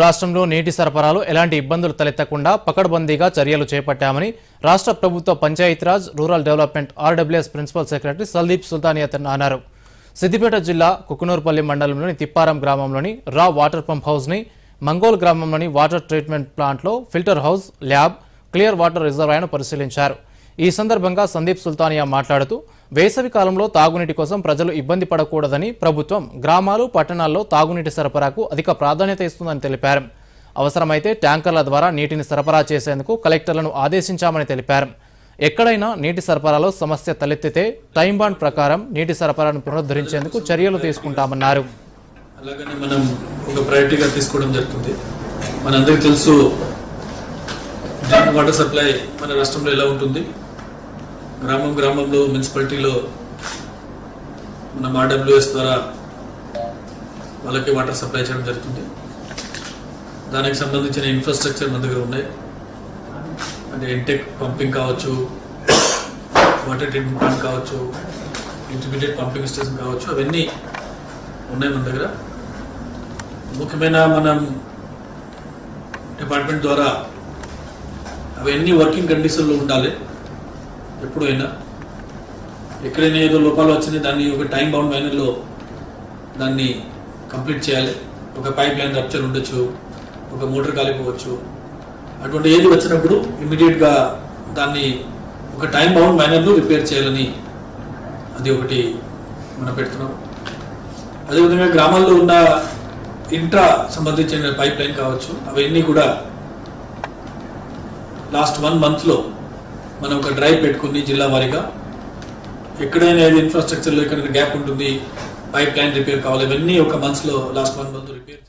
రాష్ట్రంలో నీటి సరఫరాలో ఎలాంటి ఇబ్బందులు తలెత్తకుండా పకడ్బందీగా చర్యలు చేపట్టామని రాష్ట్ర ప్రభుత్వ Panchayati Raj rural development RWS principal secretary Sandeep Sultania అన్నారు. సిద్దిపేట జిల్లా కుకునూరుపల్లి మండలంలోని తిప్పారం గ్రామంలోని రా వాటర్ పంప్ హౌస్ని మంగోల్ గ్రామంలోని వాటర్ ట్రీట్మెంట్ ప్లాంట్లో filter house lab clear water రిజర్వాయర్ను పరిశీలించారు. ఈ సందర్భంగా సందీప్ సుల్తానియా మాట్లాడుతూ వేసవి కాలంలో తాగునీటి కోసం ప్రజలు ఇబ్బంది పడకూడదని ప్రభుత్వం గ్రామాలు పట్టణాల్లో తాగునీటి సరఫరాకు అధిక ప్రాధాన్యత ఇస్తుందని తెలిపారు. అవసరమైతే ట్యాంకర్ల ద్వారా నీటిని సరఫరా చేసేందుకు కలెక్టర్లను ఆదేశించామని తెలిపారు. ఎక్కడైనా నీటి సరఫరాలో సమస్య తలెత్తితే టైం బాండ్ ప్రకారం నీటి సరఫరాను పునరుద్ధరించేందుకు చర్యలు తీసుకుంటామన్నారు. అలాగనే మనం ఒక ప్రయారిటీగా తీసుకోవడం జరుగుతుంది. మనందరికీ తెలుసు డ్రింక్ వాటర్ సప్లై మన రాష్ట్రంలో ఎలా ఉంటుంది? గ్రామం గ్రామంలో మున్సిపాలిటీలో మనం ఆర్డబ్ల్యూఎస్ ద్వారా వాళ్ళకి వాటర్ సప్లై చేయడం జరుగుతుంది. దానికి సంబంధించిన ఇన్ఫ్రాస్ట్రక్చర్ మన దగ్గర ఉన్నాయి. అంటే ఎన్టెక్ పంపింగ్ కావచ్చు వాటర్ ట్రీట్మెంట్ ప్లాంట్ కావచ్చు ఇంటర్మీడియట్ పంపింగ్ స్టేషన్ కావచ్చు అవన్నీ ఉన్నాయి మన దగ్గర. ముఖ్యమైన మనం డిపార్ట్మెంట్ ద్వారా అవన్నీ వర్కింగ్ కండిషన్లో ఉండాలి. ఎప్పుడైనా ఎక్కడైనా ఏదో లోపాలు వచ్చినాయి దాన్ని ఒక టైం బౌండ్ మేనర్లో దాన్ని కంప్లీట్ చేయాలి. ఒక పైప్ లైన్ రప్చర్ ఉండొచ్చు ఒక మోటార్ కాలిపోవచ్చు. అటువంటి ఏది వచ్చినప్పుడు ఇమీడియట్గా దాన్ని ఒక టైం బౌండ్ మేనర్లో రిపేర్ చేయాలని అది ఒకటి మనం పెడుతున్నాం. అదేవిధంగా గ్రామాల్లో ఉన్న ఇంట్రా సంబంధించిన పైప్ లైన్ కావచ్చు అవన్నీ కూడా లాస్ట్ వన్ మంత్లో మనం ఒక డ్రైవ్ పెట్టుకుని జిల్లా వారీగా ఎక్కడైనా ఏది ఇన్ఫ్రాస్ట్రక్చర్లో ఎక్కడైనా గ్యాప్ ఉంటుంది పైప్ లైన్ రిపేర్ కావాలి ఇవన్నీ ఒక మంత్స్లో లాస్ట్ వన్ మంత్ రిపేర్